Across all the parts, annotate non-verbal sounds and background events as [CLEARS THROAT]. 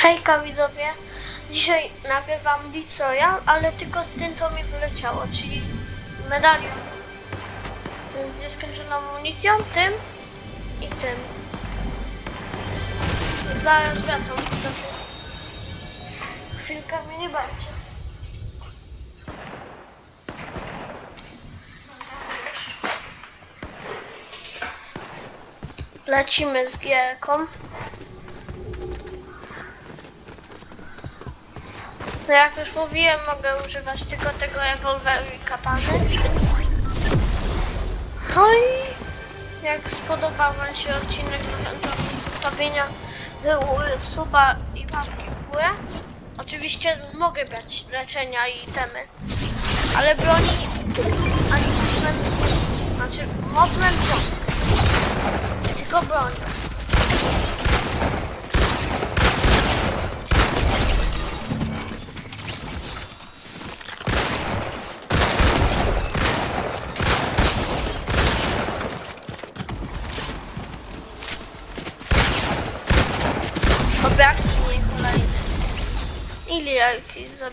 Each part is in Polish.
Hejka widzowie, dzisiaj nagrywam Royale, ale tylko z tym co mi wyleciało, czyli medalion. Z nieskończoną amunicją, tym i tym. Zaraz wracam widzowie. Chwilkę mnie nie będzie. Lecimy z gierką. No jak już mówiłem, mogę używać tylko tego rewolweru i katany. No i jak spodobał Wam się odcinek, zachęcam do zostawienia suba i łapki w górę. Oczywiście mogę brać leczenia i temy, ale broni ani movement, znaczy movement broni. Tylko broń.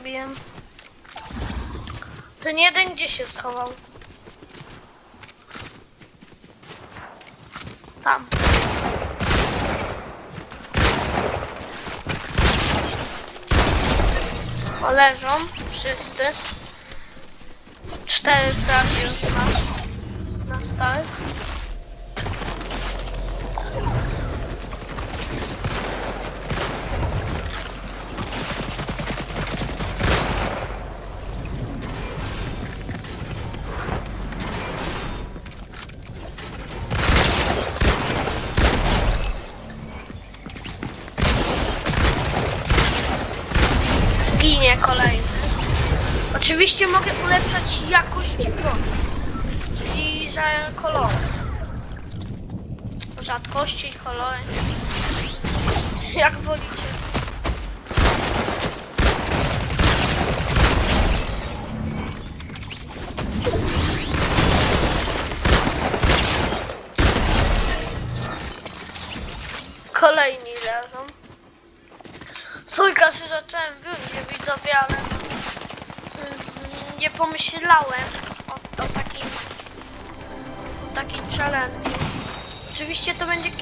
Zabiłem? Ten jeden gdzie się schował? Tam. O, leżą wszyscy. Cztery fragi już na, na start. Ulepszać jakość broni, czyli że kolory. Rzadkości, kolory. Jak wolicie.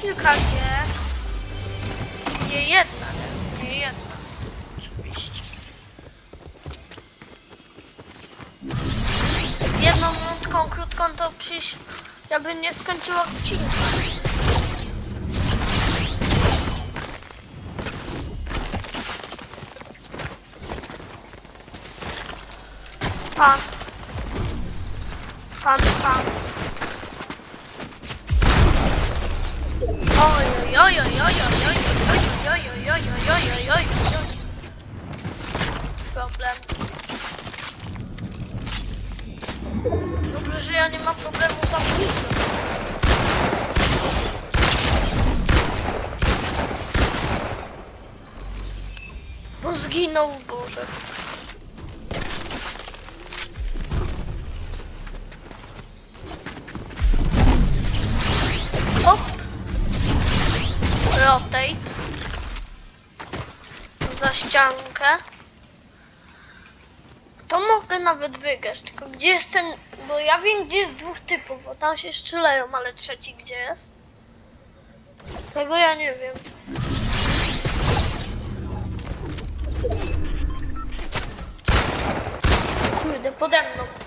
Kilka gier. Nie jedna, nie, nie jedna. Oczywiście. Z jedną minutką krótką to przecież ja bym nie skończyła odcinka. Pan. Pan, pan. Oj. Problem. Dobrze, że ja nie mam problemu z amunicją. Bo zginął, Boże. Rotate. Za ściankę. To mogę nawet wygrać, tylko gdzie jest ten... Bo ja wiem, gdzie jest dwóch typów, bo tam się strzelają, ale trzeci gdzie jest? Tego ja nie wiem. Kurde, pode mną.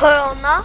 거였나?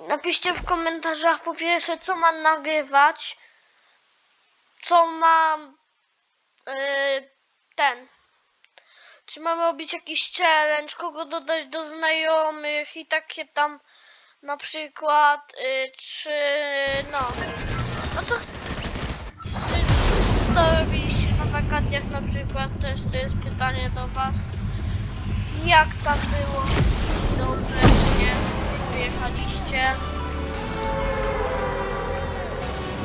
napiszcie w komentarzach po pierwsze, co mam nagrywać, co mam yy, ten. Czy mam robić jakiś challenge, kogo dodać do znajomych i takie tam na przykład, yy, czy no. No to co robiliście na wakacjach na przykład też to jest pytanie do was. Jak tam było? Wyjechaliście?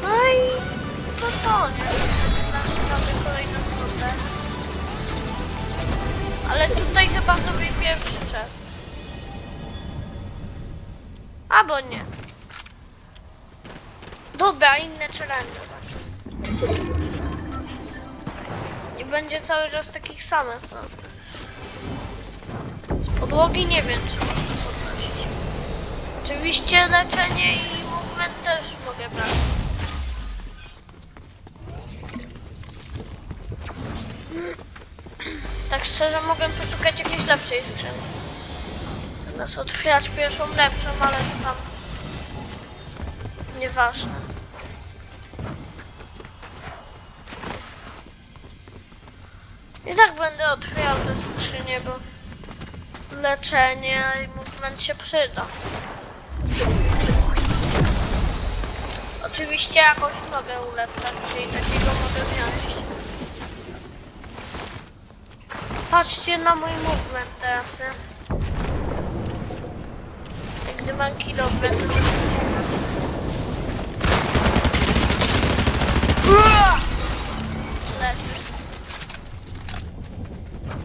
No i to co, nie? Zaczynamy kolejną rundę. Ale tutaj chyba sobie pierwszy czas. Albo nie. Dobra, inne challenge. Nie będzie cały czas takich samych. No. Z podłogi nie wiem, czy. Oczywiście leczenie i movement też mogę brać. Tak szczerze mogę poszukać jakiejś lepszej skrzynki. Zamiast otwierać pierwszą lepszą, ale to tam nieważne. I tak będę otwierał te skrzynie, bo leczenie i movement się przyda. Oczywiście jakoś mogę ulepszać, czyli takiego mogę wziąć. Patrzcie na mój movement teraz. Gdy mam kilometr, to Leży.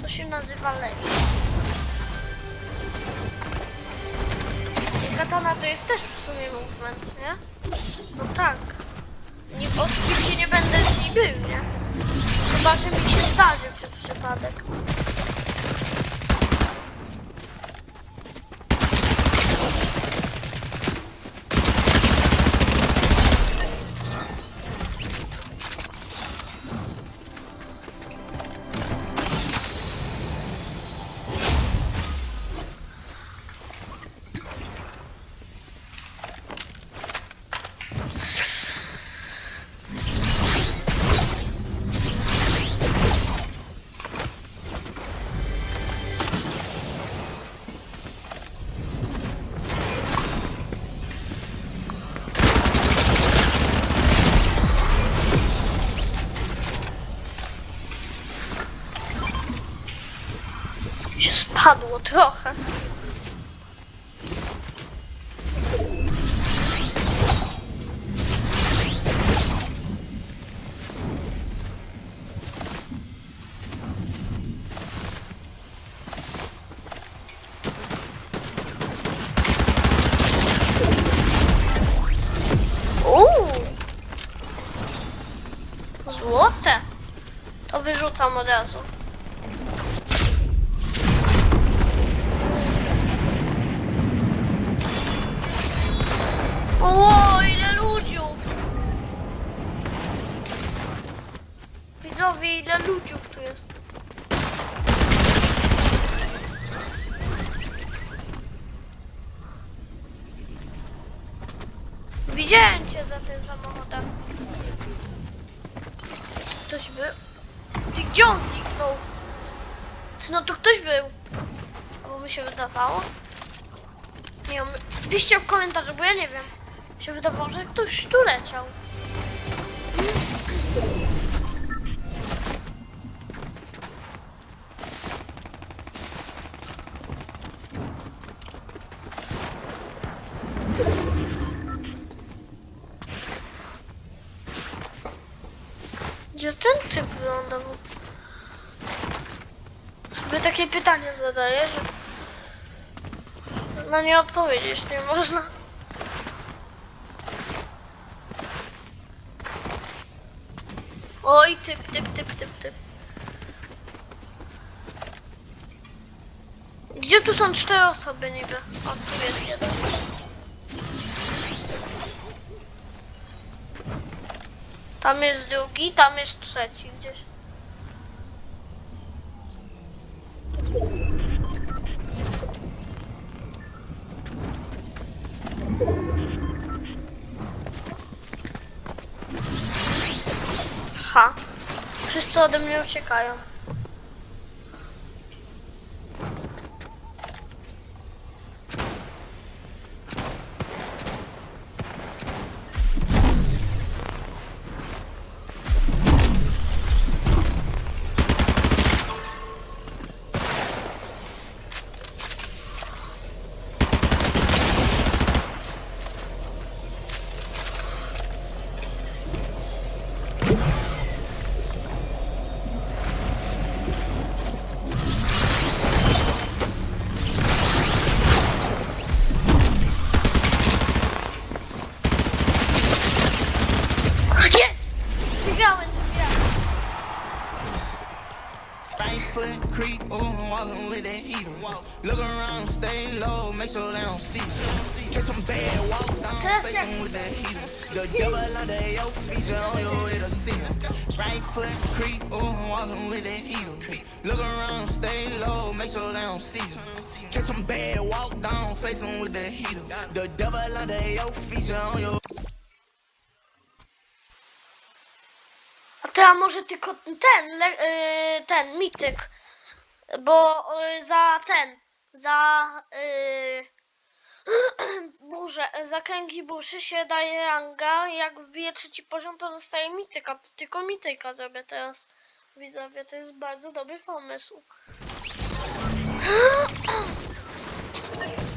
To się nazywa lek. I katana to jest też w sumie movement, nie? No tak. Nie, oczywiście nie będę z niej był, nie? Chyba, że mi się zdarzy przez przypadek. Się spadło trochę. Komentarzu, bo ja nie wiem. Się wydawało, że ktoś tu leciał. Gdzie ten typ wylądował? Sobie takie pytanie zadaję, że na nie odpowiedzieć nie można. Oj, typ, typ, typ, typ, typ. Gdzie tu są cztery osoby niby? O, tu jest jeden. Tam jest drugi, tam jest trzeci gdzieś. Wszyscy ode mnie uciekają. The feet, you on your way to see him. Right foot creep, ooh, walking with that heater. Look around, stay low, make sure they don't see you. Catch some bad, walk down, face 'em with that heater. The devil under your you on your A ty, a może tylko ten, le, y, ten, mityk. Bo y, za ten, za y, [CLEARS THROAT] burzę, za kręgi burzy się daje ranga jak wbije trzeci poziom, to dostaje mityka. To tylko mityka zrobię teraz. Widzowie, to jest bardzo dobry pomysł. [CLEARS THROAT]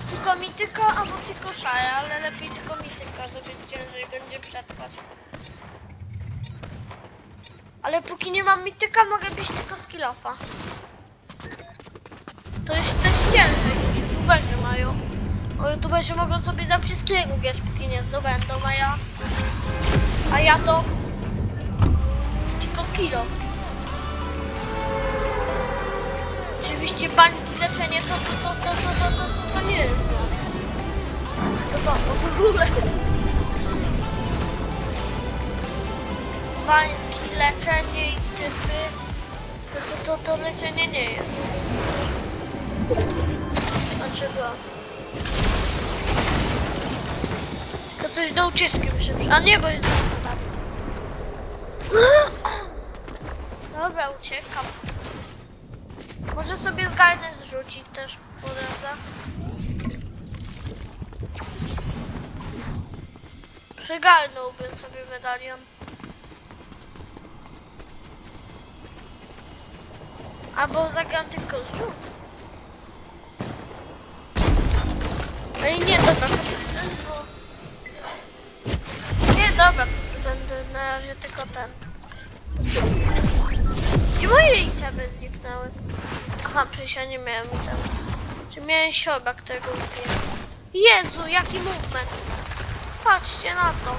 Tylko mityka albo tylko szaja, ale lepiej tylko mityka, żeby ciężej będzie przetrwać. Ale póki nie mam mityka, mogę bić tylko skillofa. To jest też ciężej, youtuberzy mają. Youtuberzy mogą sobie za wszystkiego grać, póki nie zdobędą, a ja... A ja to... Tylko kilo. Oczywiście bańki, leczenie, to to, to, to, to, to, to, to nie jest. To, to, to, to w ogóle jest. bańki, leczenie i typy, to, to, to, to leczenie nie jest. Dlaczego? Coś do ucieczki muszę. A nie, bo jest. [CLEARS THROAT] Dobra, uciekam. Może sobie zgarnę zrzucić też drodze. Przygarnąłbym sobie medalion. Albo zagram tylko zrzut. Ej, nie, dobra, to ten, bo... Nie, dobra, będę na razie tylko ten. I moje itemy zniknęły. Aha, przecież ja nie miałem itemy. Czy miałem sioba, którego ubiłem. Jezu, jaki movement. Patrzcie na to.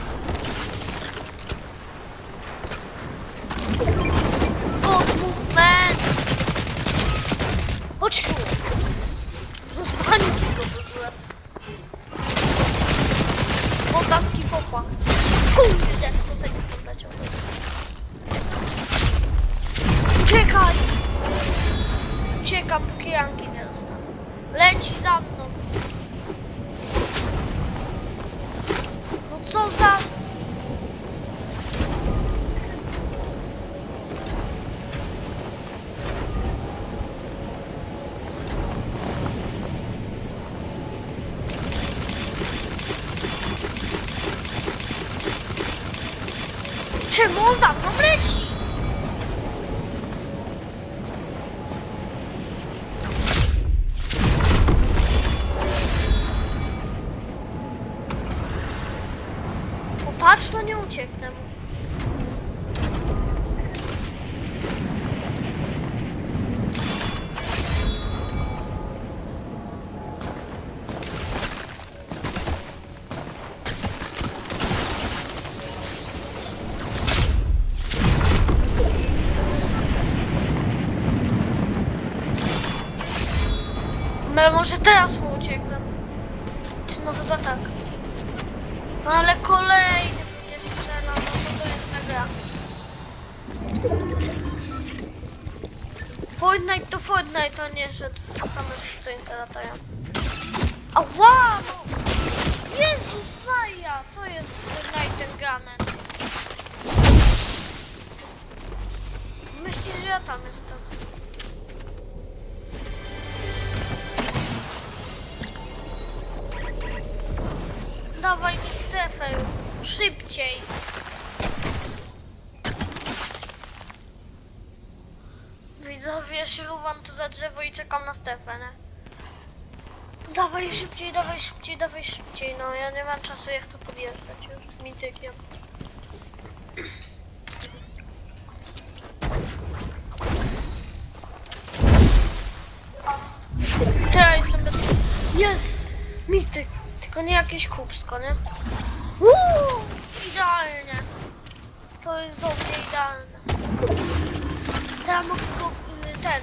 Good movement. Chodź tu. No z paniki go wyrzuciłem. Wodaski popa. Kurde, skocek z leciał. Uciekaj! Ucieka, póki rangi nie dostanę. Leci za mną. No co za... Czemu on za mną leci? Popatrz, no Ała! Jezus Maria! Co jest z Fortnite'em grane? jestem. Dawaj mi strefę już. Szybciej. Widzowie, się chowam tu za drzewo i czekam na strefę, nie? Dawaj szybciej, dawaj szybciej, dawaj szybciej. No ja nie mam czasu, ja chcę podjeżdżać już mitykiem. Cześć, jestem bez... Jest! Mityk! Tylko nie jakieś kubsko, nie? Uuu, idealnie! To jest dobre, idealne. Teraz mogę ten...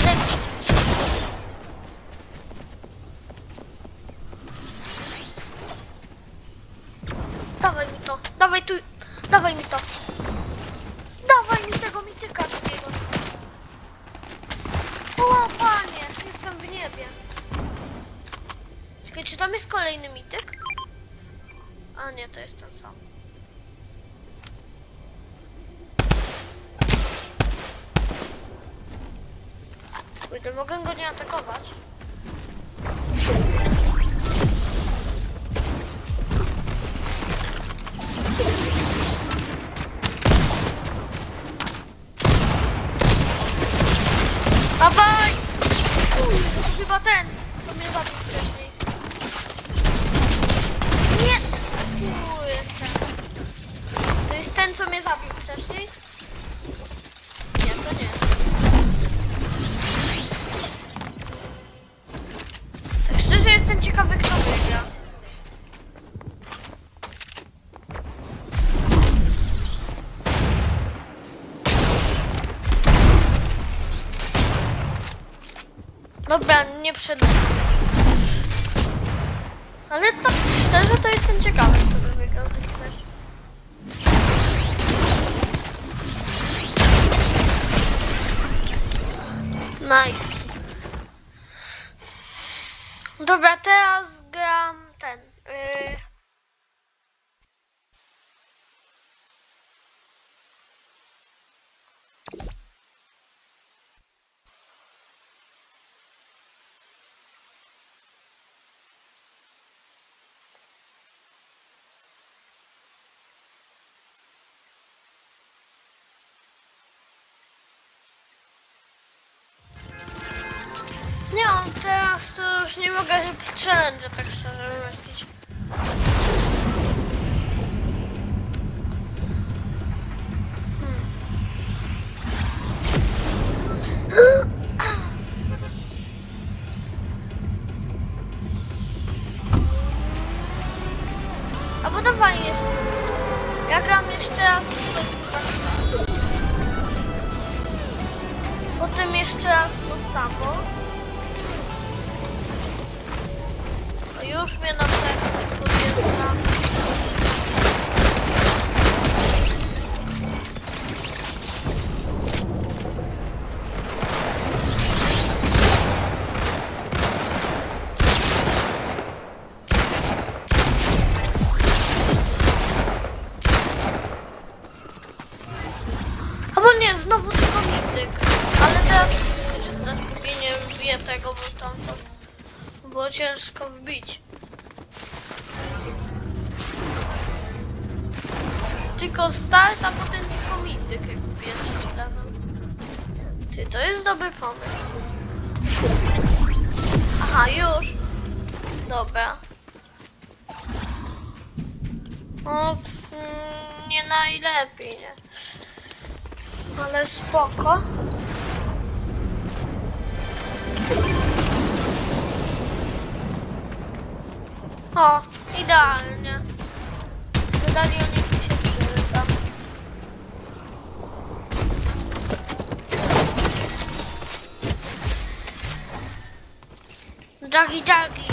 Zemścić. Dawaj mi to, dawaj tu, dawaj mi to. Dawaj mi tego mityka takiego. O panie, jestem w niebie. Czekaj, czy tam jest kolejny mityk? A nie, to jest ten sam. Kurde, mogę go nie atakować. Nie przed. Ale tak szczerze to jestem ciekawy, kto by wygrał taki mecz. Nice. Dobra, teraz gram ten. Yy... Nie, on teraz to już nie mogę challenge tak szczerze wymyślić. Jagi Jagi.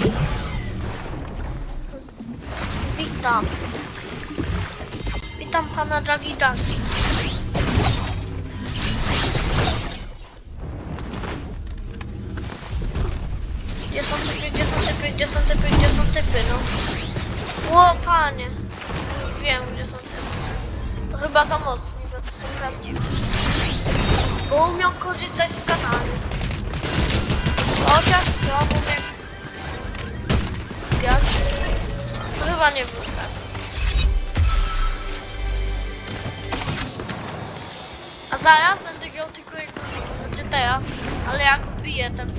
Witam. Witam pana Jagi Jagi. Gdzie są typy, gdzie są typy, gdzie są typy, gdzie są typy, no. Ło, panie. Wiem, gdzie są typy. To chyba za mocni, bo to są prawdziwi. Bo umiał korzystać z kanału. Chociaż to mówię. Jak? To chyba nie było tak. A zaraz będę grał tylko jak... Znaczy teraz, ale jak biję ten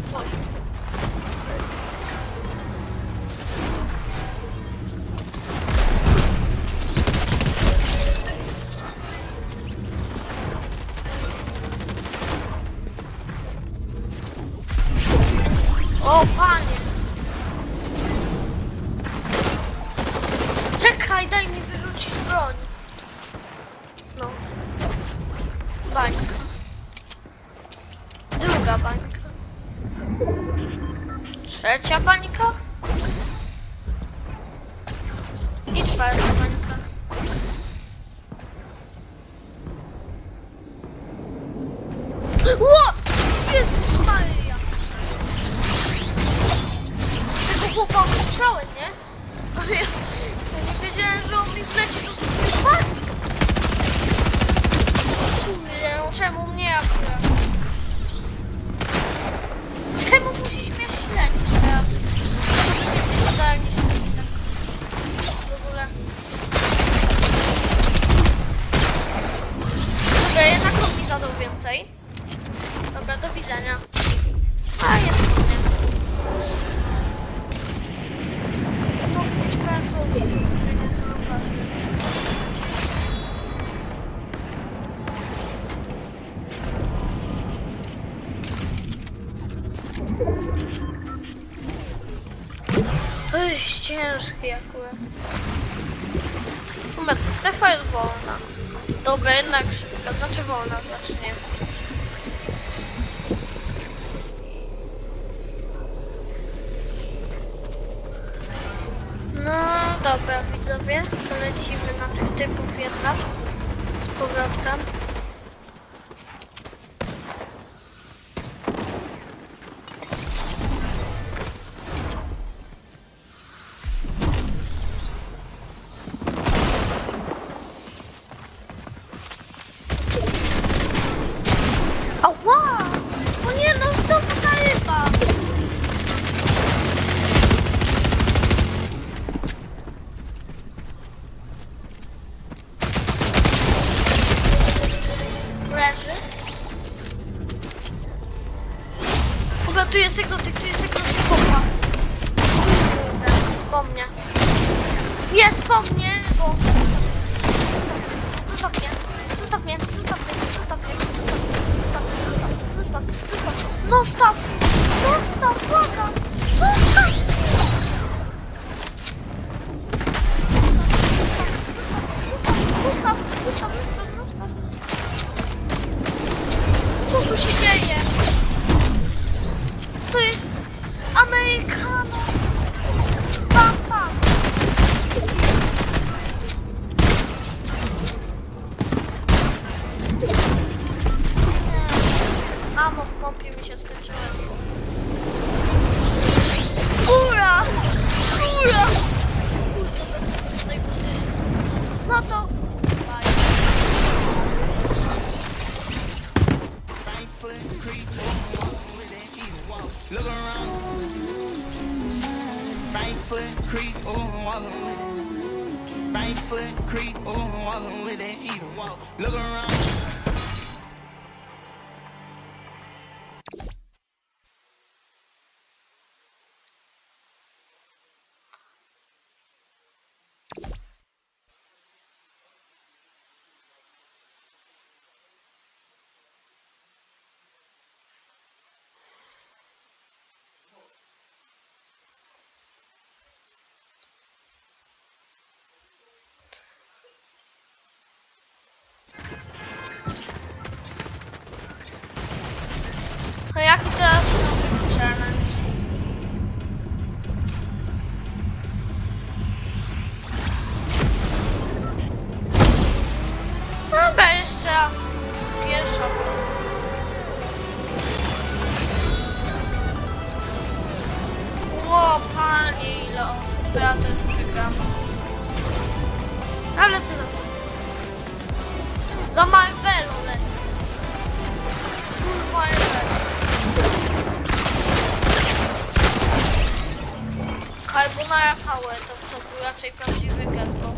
Carbonara VE to, to był raczej prawdziwy gębo.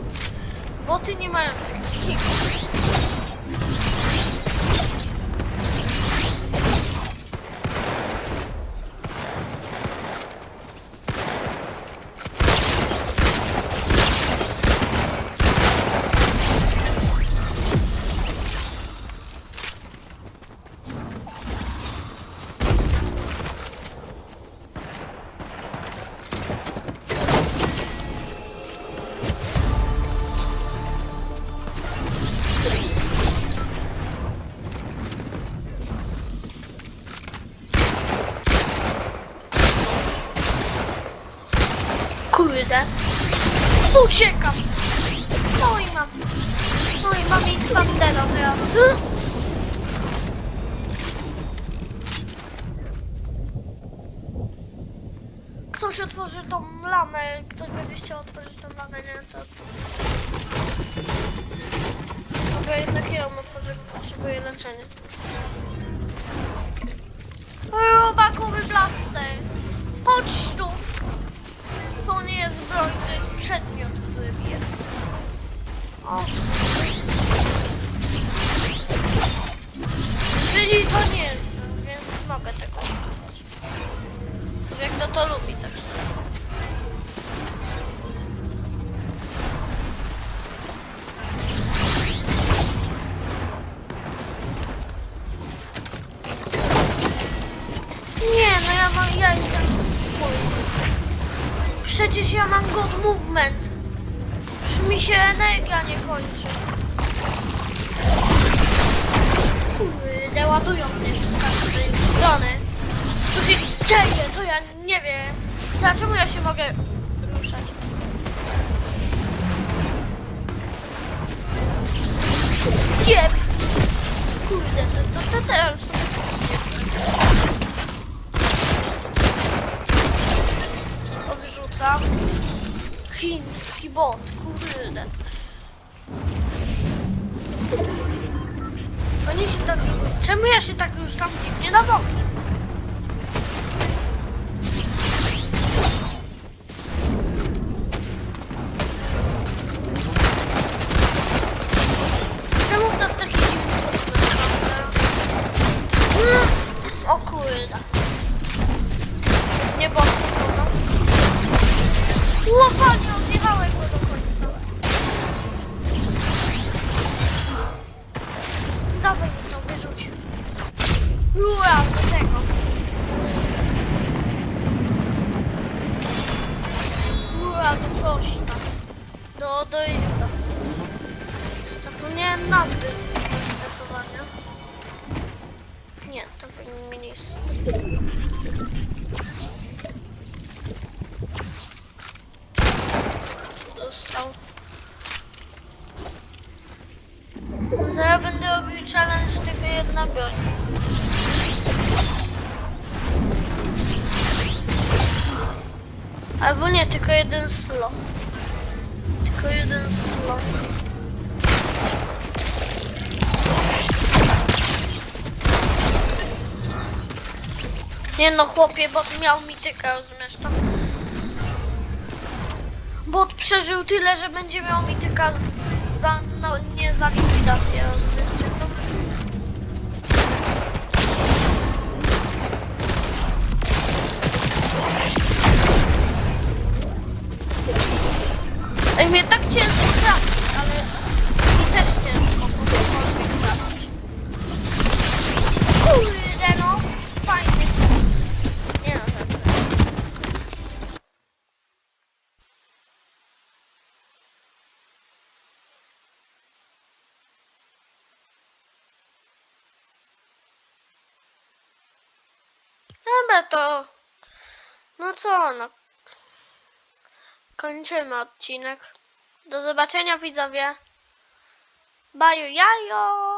Boty nie mają takich Ktoś otworzy tą lamę. Ktoś będzie chciał otworzyć tą lamę, nie? To... Dobra, jednak ja ją otworzę, bo potrzebuję leczenia. Robakowy blaster. Chodź tu. To nie jest broń, to jest przedmiot, który bije. O. ładują mnie z każdej strony. Tu się dzieje, to ja nie wiem. Dlaczego ja się mogę ruszać? Jeb! Kurde, to, to, to teraz wyrzucam. Chiński bot, kurde. Oni się tak... Czemu ja się tak już tam dziwnie na? No chłopie, bo miał mi tyka, rozumiesz to? Bot przeżył tyle, że będzie miał mi tylko za, no, nie za likwidację, rozumiecie co, no... Kończymy odcinek. Do zobaczenia widzowie. Baju jajo!